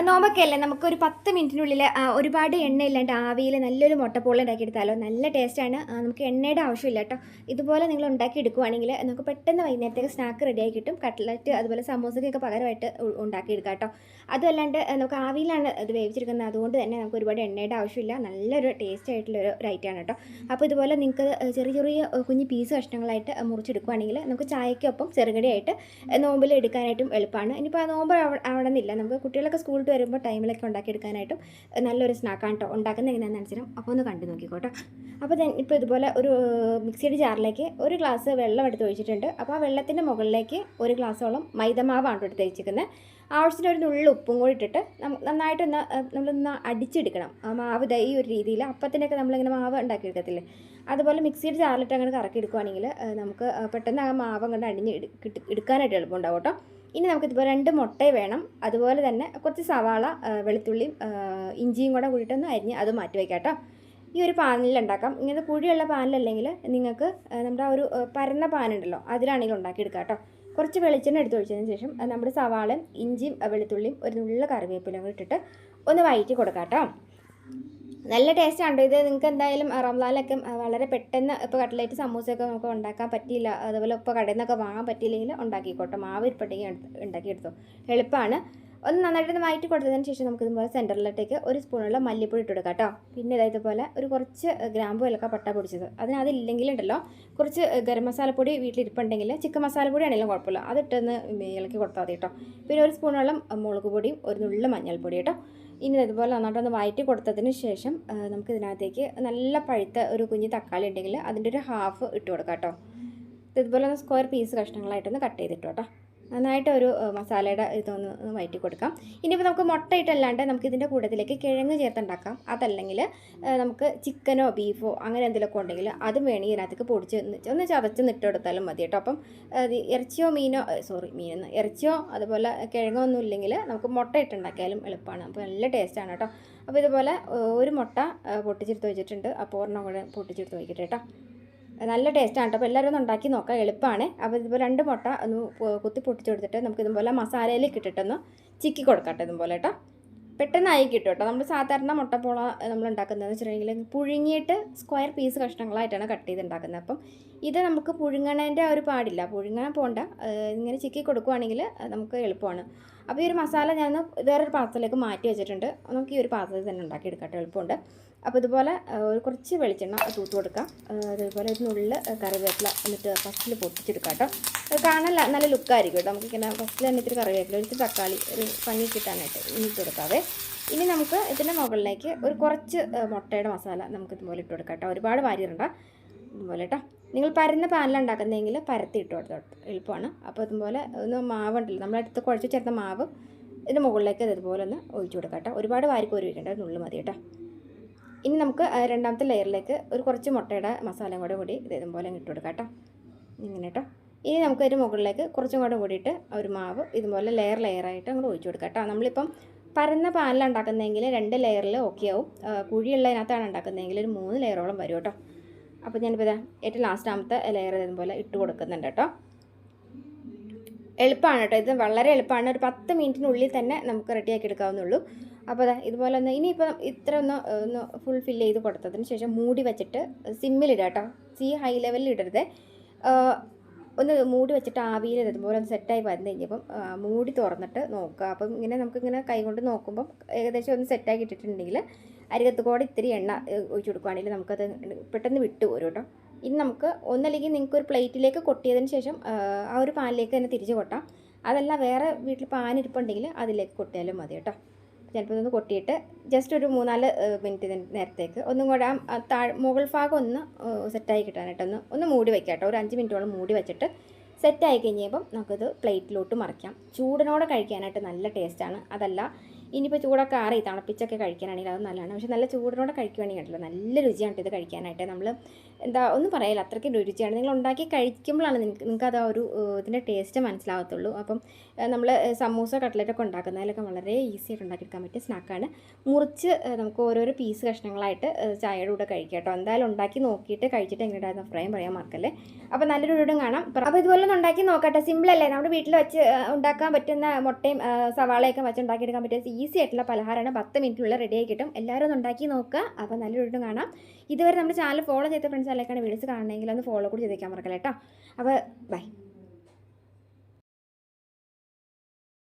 നോമ്പൊക്കെ അല്ലേ നമുക്ക് ഒരു പത്ത് മിനിറ്റിനുള്ളിൽ ഒരുപാട് എണ്ണ ഇല്ലാണ്ട് ആവിയിൽ നല്ലൊരു മുട്ടപ്പോള ഉണ്ടാക്കിയെടുത്താലോ? നല്ല ടേസ്റ്റാണ്. നമുക്ക് എണ്ണയുടെ ആവശ്യമില്ല കേട്ടോ. ഇതുപോലെ നിങ്ങൾ ഉണ്ടാക്കി എടുക്കുവാണെങ്കിൽ നമുക്ക് പെട്ടെന്ന് വൈകുന്നേരത്തേക്ക് സ്നാക്ക് റെഡിയായി കിട്ടും. കട്ട്ലറ്റ് അതുപോലെ സമോസയ്ക്കൊക്കെ പകരമായിട്ട് ഉണ്ടാക്കി ഉണ്ടാക്കിയെടുക്കാം കേട്ടോ. അതുമല്ലാണ്ട് നമുക്ക് ആവിയിലാണ് ഇത് വേവിച്ചിരിക്കുന്നത്. അതുകൊണ്ട് തന്നെ നമുക്ക് ഒരുപാട് എണ്ണയുടെ ആവശ്യമില്ല. നല്ലൊരു ടേസ്റ്റ് ആയിട്ടുള്ള ഒരു ഐറ്റമാണ് കേട്ടോ. അപ്പോൾ ഇതുപോലെ നിങ്ങൾക്ക് ചെറിയ ചെറിയ കുഞ്ഞ് പീസ് കഷ്ണങ്ങളായിട്ട് മുറിച്ചെടുക്കുകയാണെങ്കിൽ നമുക്ക് ചായക്കൊപ്പം ചെറുകടിയായിട്ട് നോമ്പിൽ എടുക്കാനായിട്ടും എളുപ്പമാണ് ഇനിയിപ്പോൾ ആ നോമ്പ് അവിടെ ആവണമെന്നില്ല നമുക്ക് കുട്ടികളൊക്കെ സ്കൂളിൽ വരുമ്പോൾ ടൈമിലൊക്കെ ഉണ്ടാക്കിയെടുക്കാനായിട്ടും നല്ലൊരു സ്നാക്കാണ് കേട്ടോ ഉണ്ടാക്കുന്നത് എങ്ങനെയാണെന്ന് വെച്ചാൽ അപ്പോൾ ഒന്ന് കണ്ടു നോക്കിക്കോട്ടോ. അപ്പോൾ ഇപ്പോൾ ഇതുപോലെ ഒരു മിക്സിയുടെ ജാറിലേക്ക് ഒരു ഗ്ലാസ് വെള്ളം എടുത്ത് ഒഴിച്ചിട്ടുണ്ട്. അപ്പോൾ ആ വെള്ളത്തിന്റെ മുകളിലേക്ക് ഒരു ഗ്ലാസ്സോളം മൈദമാവാണ് എടുത്ത് വെച്ചിരിക്കുന്നത് ആവശ്യത്തിന് ഒരു നുള്ളിൽ ഉപ്പും കൂടി ഇട്ടിട്ട് നന്നായിട്ടൊന്ന് നമ്മളൊന്ന് അടിച്ചെടുക്കണം. ആ മാവ് ഈ ഒരു രീതിയിൽ അപ്പത്തിനൊക്കെ നമ്മളിങ്ങനെ മാവ് ഉണ്ടാക്കിയെടുക്കത്തില്ലേ? അതുപോലെ മിക്സിയുടെ ജാറിലിട്ട് അങ്ങനെ കറക്കി എടുക്കുവാണെങ്കിൽ നമുക്ക് പെട്ടെന്ന് ആ മാവ് അങ്ങോട്ട് അടിഞ്ഞ് എടുക്കാനായിട്ട് എളുപ്പമുണ്ടാവും കേട്ടോ. ഇനി നമുക്കിതിപ്പോൾ രണ്ട് മുട്ട വേണം. അതുപോലെ തന്നെ കുറച്ച് സവാള വെളുത്തുള്ളിയും ഇഞ്ചിയും കൂടെ കൂടിയിട്ടൊന്ന് അരിഞ്ഞ് അത് മാറ്റി വയ്ക്കാം കേട്ടോ. ഈ ഒരു പാനിൽ ഉണ്ടാക്കാം. ഇങ്ങനത്തെ കുഴിയുള്ള പാനിലല്ലെങ്കിൽ നിങ്ങൾക്ക് നമ്മുടെ ആ ഒരു പരന്ന പാനുണ്ടല്ലോ അതിലാണെങ്കിൽ ഉണ്ടാക്കിയെടുക്കാം കേട്ടോ. കുറച്ച് വെളിച്ചെണ്ണ എടുത്ത് ഒഴിച്ചതിന് ശേഷം നമ്മുടെ സവാളയും ഇഞ്ചിയും വെളുത്തുള്ളിയും ഒരു നുള്ള കറിവേപ്പിലും കൂടി ഇട്ടിട്ട് ഒന്ന് വയറ്റി കൊടുക്കാം കേട്ടോ. നല്ല ടേസ്റ്റ് ആണ് ഇത് നിങ്ങൾക്ക് എന്തായാലും റംലാലൊക്കെ വളരെ പെട്ടെന്ന് ഇപ്പോൾ കട്ട്ലേറ്റ് സമൂസയൊക്കെ നമുക്ക് ഉണ്ടാക്കാൻ പറ്റിയില്ല. അതുപോലെ ഇപ്പോൾ കടയിൽ നിന്നൊക്കെ വാങ്ങാൻ പറ്റിയില്ലെങ്കിൽ ഉണ്ടാക്കിക്കോട്ടെ. മാവ് എടുത്ത് ഉണ്ടാക്കിയെടുത്തോ. എളുപ്പമാണ് ഒന്ന് നന്നായിട്ട് ഒന്ന് വയറ്റി കൊടുത്തതിന് ശേഷം നമുക്ക് ഇതുപോലെ സെന്ററിലോട്ടേക്ക് ഒരു സ്പൂണുള്ള മല്ലിപ്പൊടി ഇട്ട് കൊടുക്കാം കേട്ടോ. പിന്നെ ഇതാ പോലെ ഒരു കുറച്ച് ഗ്രാമ്പു വിലക്ക പട്ട പൊടിച്ചത്. അതിന് അതില്ലെങ്കിലുണ്ടല്ലോ കുറച്ച് ഗരം മസാലപ്പൊടി വീട്ടിലിരിപ്പുണ്ടെങ്കിൽ ചിക്കൻ മസാലപ്പൊടി ആണെങ്കിലും കുഴപ്പമില്ല. അതിട്ടൊന്ന് ഇളക്കി കൊടുത്താൽ മതി കേട്ടോ. പിന്നെ ഒരു സ്പൂണോളം മുളക് പൊടിയും ഒരു നുള്ള മഞ്ഞൾപ്പൊടി കേട്ടോ. ഇനി ഇതുപോലെ നന്നായിട്ടൊന്ന് വയറ്റി കൊടുത്തതിന് ശേഷം നമുക്ക് ഇതിനകത്തേക്ക് നല്ല പഴുത്ത ഒരു കുഞ്ഞ് തക്കാളി ഉണ്ടെങ്കിൽ അതിന്റെ ഒരു ഹാഫ് ഇട്ട് കൊടുക്കാം കേട്ടോ. ഇതുപോലെ ഒന്ന് സ്ക്വയർ പീസ് കഷ്ണങ്ങളായിട്ടൊന്ന് കട്ട് ചെയ്തിട്ടോ കേട്ടോ. നന്നായിട്ട് ഒരു മസാലയുടെ ഇതൊന്ന് വയറ്റി കൊടുക്കാം. ഇനിയിപ്പോൾ നമുക്ക് മുട്ട ഇട്ടല്ലാണ്ട് നമുക്ക് ഇതിന്റെ കൂട്ടത്തിലേക്ക് കിഴങ്ങ് ചേർത്തുണ്ടാക്കാം. അതല്ലെങ്കിൽ നമുക്ക് ചിക്കനോ ബീഫോ അങ്ങനെ എന്തെങ്കിലുമൊക്കെ ഉണ്ടെങ്കിൽ അതും വേണമെങ്കിൽ ഇതിനകത്തേക്ക് പൊടിച്ച് ഒന്ന് ചതച്ച് നിട്ട് കൊടുത്താലും മതി കേട്ടോ. അപ്പം ഇറച്ചിയോ മീനോ സോറി മീനെന്ന് ഇറച്ചിയോ അതുപോലെ കിഴങ്ങോ ഒന്നും ഇല്ലെങ്കിൽ നമുക്ക് മുട്ട ഇട്ടുണ്ടാക്കിയാലും എളുപ്പമാണ്. അപ്പോൾ നല്ല ടേസ്റ്റാണ് കേട്ടോ. അപ്പോൾ ഇതുപോലെ ഒരു മുട്ട പൊട്ടിച്ചെടുത്ത് വെച്ചിട്ടുണ്ട്. അപ്പോൾ ഒരെണ്ണം കൂടെ പൊട്ടിച്ചെടുത്ത് വയ്ക്കട്ടെ കേട്ടോ. നല്ല ടേസ്റ്റാണ് കേട്ടോ അപ്പോൾ എല്ലാവരും ഒന്ന് ഉണ്ടാക്കി നോക്കാം. എളുപ്പമാണ് അപ്പോൾ ഇതുപോലെ രണ്ട് മുട്ട ഒന്ന് കുത്തി പൊട്ടിച്ച് കൊടുത്തിട്ട് നമുക്ക് ഇതുപോലെ മസാലയിലേക്ക് ഇട്ടിട്ടൊന്ന് ചിക്കി കൊടുക്കട്ടെ ഇതുപോലെ കേട്ടോ പെട്ടെന്നായി കിട്ടും കേട്ടോ നമ്മൾ സാധാരണ മുട്ടപ്പോള നമ്മൾ ഉണ്ടാക്കുന്നത് വെച്ചിട്ടുണ്ടെങ്കിൽ പുഴുങ്ങിയിട്ട് സ്ക്വയർ പീസ് കഷ്ണങ്ങളായിട്ടാണ് കട്ട് ചെയ്ത് ഉണ്ടാക്കുന്നത് അപ്പം ഇത് നമുക്ക് പുഴുങ്ങണേന്റെ ഒരു പാടില്ല. പുഴുങ്ങാൻ പോകണ്ട ഇങ്ങനെ ചിക്കി കൊടുക്കുവാണെങ്കിൽ നമുക്ക് എളുപ്പമാണ്. അപ്പോൾ ഈ ഒരു മസാല ഞാൻ വേറൊരു പാത്രത്തിലേക്ക് മാറ്റി വെച്ചിട്ടുണ്ട്. നമുക്ക് ഈ ഒരു പാത്രത്തിൽ തന്നെ ഉണ്ടാക്കിയെടുക്കട്ടെ എളുപ്പമുണ്ട്. അപ്പോൾ ഇതുപോലെ ഒരു കുറച്ച് വെളിച്ചെണ്ണ തൂത്ത് കൊടുക്കാം. അതുപോലെ ഒരു നുള്ളിൽ കറിവേപ്പില എന്നിട്ട് ഫസ്റ്റിൽ പൊട്ടിച്ചെടുക്കാം കേട്ടോ കാണാൻ നല്ല ലുക്കായിരിക്കും കേട്ടോ. നമുക്കിങ്ങനെ ഫസ്റ്റിൽ തന്നെ ഇത്തിരി കറിവേപ്പില ഒരു തക്കാളി ഒരു പനി കിട്ടാനായിട്ട് ഇന്നിട്ട് കൊടുക്കാവേ. ഇനി നമുക്ക് ഇതിന്റെ മുകളിലേക്ക് ഒരു കുറച്ച് മുട്ടയുടെ മസാല നമുക്ക് ഇതുപോലെ ഇട്ട് കൊടുക്കാം കേട്ടോ. ഒരുപാട് വാരിയിടണ്ട. ഇതുപോലെ കേട്ടോ. നിങ്ങൾ പരന്ന പാനിലാണ് ഉണ്ടാക്കുന്നതെങ്കിൽ പരത്തി ഇട്ട് കൊടുത്തോട്ട് എളുപ്പമാണ്. അപ്പോൾ ഇതുപോലെ ഒന്ന് മാവുണ്ടല്ലോ നമ്മളടുത്ത് കുഴച്ച് ചേർത്ത മാവ് ഇതിന്റെ മുകളിലേക്ക് ഇതുപോലെ ഒന്ന് ഒഴിച്ചു കൊടുക്കാം കേട്ടോ. ഒരുപാട് വാരിക്ക് ഒരു വയ്ക്കേണ്ട നുള്ളു മതി കേട്ടോ. ഇനി നമുക്ക് രണ്ടാമത്തെ ലെയറിലേക്ക് ഒരു കുറച്ച് മുട്ടയുടെ മസാലയും കൂടെ കൂടി ഇത് ഇതുപോലെ ഇട്ട് കൊടുക്കാം കേട്ടോ. ഇങ്ങനെ കേട്ടോ. ഇനി നമുക്ക് അതിന്റെ മുകളിലേക്ക് കുറച്ചും കൂടെ കൂടിയിട്ട് ഒരു മാവ് ഇതുപോലെ ലെയർ ലെയറായിട്ട് നമ്മൾ ഒഴിച്ചു കൊടുക്കാം കേട്ടോ. നമ്മളിപ്പം പരന്ന പാനിലാണ് ഉണ്ടാക്കുന്നതെങ്കിൽ രണ്ട് ലെയറിൽ ഓക്കെ ആവും. കുഴിയുള്ളതിനകത്താണ് ഉണ്ടാക്കുന്നതെങ്കിൽ ഒരു മൂന്ന് ലെയറോളം വരും കേട്ടോ. അപ്പോൾ ഞാനിപ്പോൾ ഇതാ ഏറ്റവും ലാസ്റ്റാമത്തെ ലെയർ പോലെ ഇട്ട് കൊടുക്കുന്നുണ്ട് കേട്ടോ. എളുപ്പമാണ് കേട്ടോ. ഇത് വളരെ എളുപ്പമാണ് ഒരു പത്ത് മിനിറ്റിനുള്ളിൽ തന്നെ നമുക്ക് റെഡിയാക്കി എടുക്കാവുന്നുള്ളൂ അപ്പോൾ അതാ ഇതുപോലെ ഒന്ന് ഇനിയിപ്പോൾ ഇത്ര ഒന്ന് ഒന്ന് ഫുൾ ഫില്ല് ചെയ്ത് കൊടുത്തതിന് ശേഷം മൂടി വെച്ചിട്ട് സിമ്മിലിടുക കേട്ടോ. സി ഹൈ ലെവലിൽ ഇടരുത്. ഒന്ന് മൂടി വെച്ചിട്ട് ആവിയിൽ ഇതുപോലെ ഒന്ന് സെറ്റായി വന്നു കഴിഞ്ഞപ്പം മൂടി തുറന്നിട്ട് നോക്കുക. അപ്പം ഇങ്ങനെ നമുക്കിങ്ങനെ കൈ കൊണ്ട് നോക്കുമ്പം ഏകദേശം ഒന്ന് സെറ്റാക്കി ഇട്ടിട്ടുണ്ടെങ്കിൽ അരികത്ത് കൂടെ ഇത്തിരി എണ്ണ ഒഴിച്ചു കൊടുക്കുകയാണെങ്കിൽ നമുക്കത് പെട്ടെന്ന് വിട്ടു പോരും കേട്ടോ. ഇനി നമുക്ക് ഒന്നല്ലെങ്കിൽ നിങ്ങൾക്ക് ഒരു പ്ലേറ്റിലേക്ക് കൊട്ടിയതിന് ശേഷം ആ, ഒരു പാനിലേക്ക് തന്നെ തിരിച്ച് കൊട്ടാം. അതല്ല വേറെ വീട്ടിൽ പാൻ ഇരിപ്പുണ്ടെങ്കിൽ അതിലേക്ക് കൊട്ടിയാലും മതി കേട്ടോ. ചിലപ്പോൾ ഇതൊന്ന് കൊട്ടിയിട്ട് ജസ്റ്റ് ഒരു മൂന്നാൽ മിനിറ്റ് നേരത്തേക്ക് ഒന്നും കൂടെ ആ- താഴ് മുകൾ ഭാഗം ഒന്ന് സെറ്റായി കിട്ടാനായിട്ടൊന്ന് ഒന്ന് മൂടി വയ്ക്കാം കേട്ടോ. ഒരു അഞ്ച് മിനിറ്റോളം മൂടി വെച്ചിട്ട് സെറ്റായി കഴിഞ്ഞപ്പം നമുക്കത് പ്ലേറ്റിലോട്ട് മറിക്കാം. ചൂടിനോടെ കഴിക്കാനായിട്ട് നല്ല ടേസ്റ്റാണ് അതല്ല ഇനിയിപ്പോൾ ചൂടൊക്കെ ആറി തണുപ്പിച്ചൊക്കെ കഴിക്കാനാണെങ്കിൽ അത് നല്ലതാണ്. പക്ഷേ നല്ല ചൂടിനോടെ കഴിക്കുകയാണെങ്കിൽ ഉണ്ടല്ലോ നല്ല രുചിയാണ് ഇത് കഴിക്കാനായിട്ട്. നമ്മൾ എന്താ ഒന്നും പറയില്ല അത്രയ്ക്ക് രുചിയാണ്. നിങ്ങൾ ഉണ്ടാക്കി കഴിക്കുമ്പോഴാണ് നിങ്ങൾക്ക് നിങ്ങൾക്ക് അത് ആ ഒരു ഇതിന്റെ ടേസ്റ്റ് മനസ്സിലാകത്തുള്ളൂ അപ്പം നമ്മൾ സമൂസ കട്ട്ലറ്റൊക്കെ ഉണ്ടാക്കുന്നതിലൊക്കെ വളരെ ഈസി ആയിട്ട് ഉണ്ടാക്കിയെടുക്കാൻ പറ്റിയ സ്നാക്കാണ് മുറിച്ച് നമുക്ക് ഓരോരോ പീസ് കഷ്ണങ്ങളായിട്ട് ചായയുടെ കൂടെ കഴിക്കാം കേട്ടോ. എന്തായാലും ഉണ്ടാക്കി നോക്കിയിട്ട് കഴിച്ചിട്ട് എങ്ങനെയുണ്ടായിരുന്നു അഭിപ്രായം പറയാൻ മറക്കല്ലേ. അപ്പോൾ നല്ലൊരു വീടും കാണാം. അപ്പോൾ ഇതുപോലെ ഒന്ന് ഉണ്ടാക്കി നോക്കട്ടെ. സിമ്പിളല്ലേ നമ്മുടെ വീട്ടിൽ വെച്ച് ഉണ്ടാക്കാൻ പറ്റുന്ന മുട്ടയും സവാളയൊക്കെ വെച്ച് ഉണ്ടാക്കിയെടുക്കാൻ പറ്റിയ ഈസി ആയിട്ടുള്ള പലഹാരമാണ്. പത്ത് മിനിറ്റിനുള്ളിൽ റെഡി ആയി കിട്ടും. എല്ലാവരും ഒന്ന് ഉണ്ടാക്കി നോക്കുക അപ്പോൾ നല്ലൊരു വീടും കാണാം. ഇതുവരെ നമ്മുടെ ചാനൽ ഫോളോ ചെയ്ത ഫ്രണ്ട്സ് അല്ലെങ്കിൽ വീഡിയോസ് കാണണമെങ്കിൽ ഒന്ന് ഫോളോ കൂടി ചെയ്തേക്കാൻ മറക്കല്ലേ കേട്ടോ അപ്പോൾ ബൈ